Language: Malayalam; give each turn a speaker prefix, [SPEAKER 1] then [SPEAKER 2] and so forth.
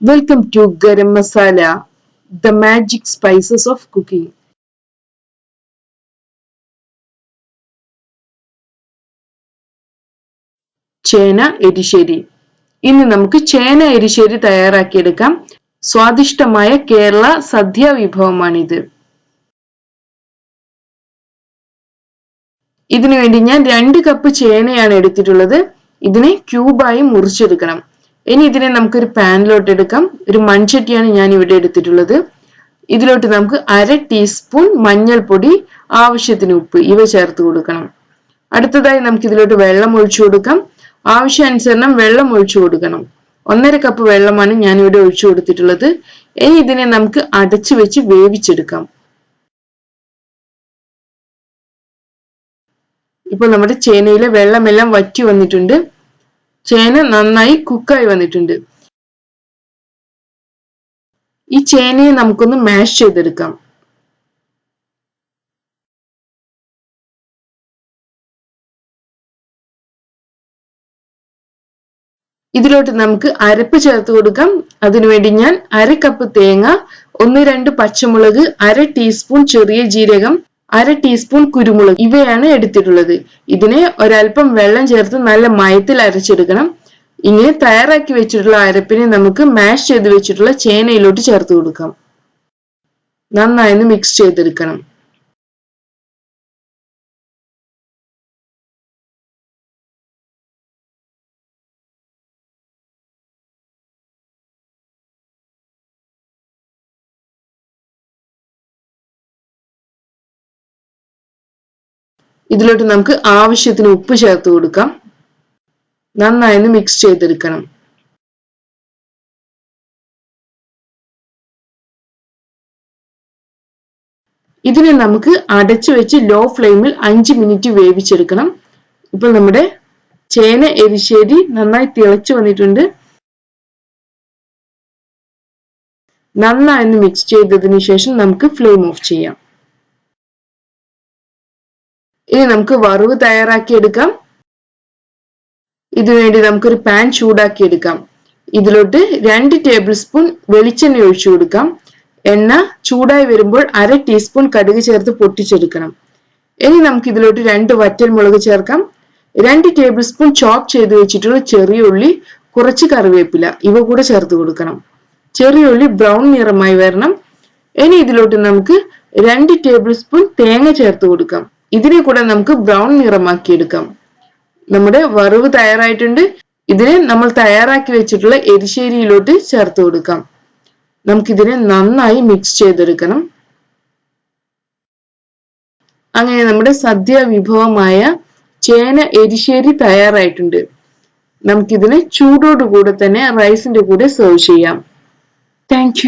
[SPEAKER 1] Welcome to garam masala the magic spices of cooking ചേന എരിശ്ശേരി. ഇന്ന് നമുക്ക് ചേന എരിശ്ശേരി തയ്യാറാക്കിയെടുക്കാം. സ്വാദിഷ്ടമായ കേരള സദ്യ വിഭവമാണിത്. ഇതിനു വേണ്ടി ഞാൻ രണ്ട് കപ്പ് ചേനയാണ് എടുത്തിട്ടുള്ളത്. ഇതിനെ ക്യൂബായി മുറിച്ചെടുക്കണം. ഇനി ഇതിനെ നമുക്കൊരു പാനിലോട്ട് എടുക്കാം. ഒരു മൺചട്ടിയാണ് ഞാൻ ഇവിടെ എടുത്തിട്ടുള്ളത്. ഇതിലോട്ട് നമുക്ക് അര ടീസ്പൂൺ മഞ്ഞൾപ്പൊടി ആവശ്യത്തിന് ഉപ്പ് ഇവ ചേർത്ത് കൊടുക്കണം. അടുത്തതായി നമുക്ക് ഇതിലോട്ട് വെള്ളം ഒഴിച്ചു കൊടുക്കാം. ആവശ്യാനുസരണം വെള്ളം ഒഴിച്ചു കൊടുക്കണം. ഒന്നര കപ്പ് വെള്ളമാണ് ഞാൻ ഇവിടെ ഒഴിച്ചു കൊടുത്തിട്ടുള്ളത്. ഇനി ഇതിനെ നമുക്ക് അടച്ചു വെച്ച് വേവിച്ചെടുക്കാം. ഇപ്പൊ നമ്മുടെ ചേനയിലെ വെള്ളമെല്ലാം വറ്റി വന്നിട്ടുണ്ട്. ചേന നന്നായി കുക്കായി വന്നിട്ടുണ്ട്. ഈ ചേനയെ നമുക്കൊന്ന് മാഷ് ചെയ്തെടുക്കാം. ഇതിലോട്ട് നമുക്ക് അരപ്പ് ചേർത്ത് കൊടുക്കാം. അതിനുവേണ്ടി ഞാൻ അര കപ്പ് തേങ്ങ ഒന്ന് രണ്ട് പച്ചമുളക് അര ടീസ്പൂൺ ചെറിയ ജീരകം അര ടീസ്പൂൺ കുരുമുളക് ഇവയാണ് എടുത്തിട്ടുള്ളത്. ഇതിനെ ഒരല്പം വെള്ളം ചേർത്ത് നല്ല മയത്തിൽ അരച്ചെടുക്കണം. ഇങ്ങനെ തയ്യാറാക്കി വെച്ചിട്ടുള്ള അരപ്പിനെ നമുക്ക് മാഷ് ചെയ്ത് വെച്ചിട്ടുള്ള ചേനയിലോട്ട് ചേർത്ത് കൊടുക്കാം. നന്നായി മിക്സ് ചെയ്തെടുക്കണം. ഇതിലോട്ട് നമുക്ക് ആവശ്യത്തിന് ഉപ്പ് ചേർത്ത് കൊടുക്കാം. നന്നായി മിക്സ് ചെയ്തെടുക്കണം. ഇതിനെ നമുക്ക് അടച്ചു വെച്ച് ലോ ഫ്ലെയിമിൽ അഞ്ച് മിനിറ്റ് വേവിച്ചെടുക്കണം. ഇപ്പോൾ നമ്മുടെ ചേന എരിശ്ശേരി നന്നായി തിളച്ചു വന്നിട്ടുണ്ട്. നന്നായി മിക്സ് ചെയ്തതിന് ശേഷം നമുക്ക് ഫ്ലെയിം ഓഫ് ചെയ്യാം. ഇനി നമുക്ക് വറവ് തയ്യാറാക്കി എടുക്കാം. ഇതിനുവേണ്ടി നമുക്കൊരു പാൻ ചൂടാക്കി എടുക്കാം. ഇതിലോട്ട് രണ്ട് ടേബിൾ സ്പൂൺ വെളിച്ചെണ്ണ ഒഴിച്ചു കൊടുക്കാം. എണ്ണ ചൂടായി വരുമ്പോൾ അര ടീസ്പൂൺ കടുക് ചേർത്ത് പൊട്ടിച്ചെടുക്കണം. ഇനി നമുക്ക് ഇതിലോട്ട് രണ്ട് വറ്റൽ മുളക് ചേർക്കാം. രണ്ട് ടേബിൾ സ്പൂൺ ചോപ്പ് ചെയ്ത് വെച്ചിട്ടുള്ള ചെറിയ ഉള്ളി കുറച്ച് കറിവേപ്പില ഇവ കൂടെ ചേർത്ത് കൊടുക്കണം. ചെറിയ ഉള്ളി ബ്രൗൺ നിറമായി വരണം. ഇനി ഇതിലോട്ട് നമുക്ക് രണ്ട് ടേബിൾ സ്പൂൺ തേങ്ങ ചേർത്ത് കൊടുക്കാം. ഇതിനെ കൂടെ നമുക്ക് ബ്രൗൺ നിറമാക്കി എടുക്കാം. നമ്മുടെ വറവ് തയ്യാറായിട്ടുണ്ട്. ഇതിനെ നമ്മൾ തയ്യാറാക്കി വെച്ചിട്ടുള്ള എരിശ്ശേരിയിലോട്ട് ചേർത്ത് കൊടുക്കാം. നമുക്കിതിനെ നന്നായി മിക്സ് ചെയ്തെടുക്കണം. അങ്ങനെ നമ്മുടെ സദ്യ വിഭവമായ ചേന എരിശ്ശേരി തയ്യാറായിട്ടുണ്ട്. നമുക്കിതിനെ ചൂടോടുകൂടെ തന്നെ റൈസിന്റെ കൂടെ സെർവ് ചെയ്യാം. താങ്ക്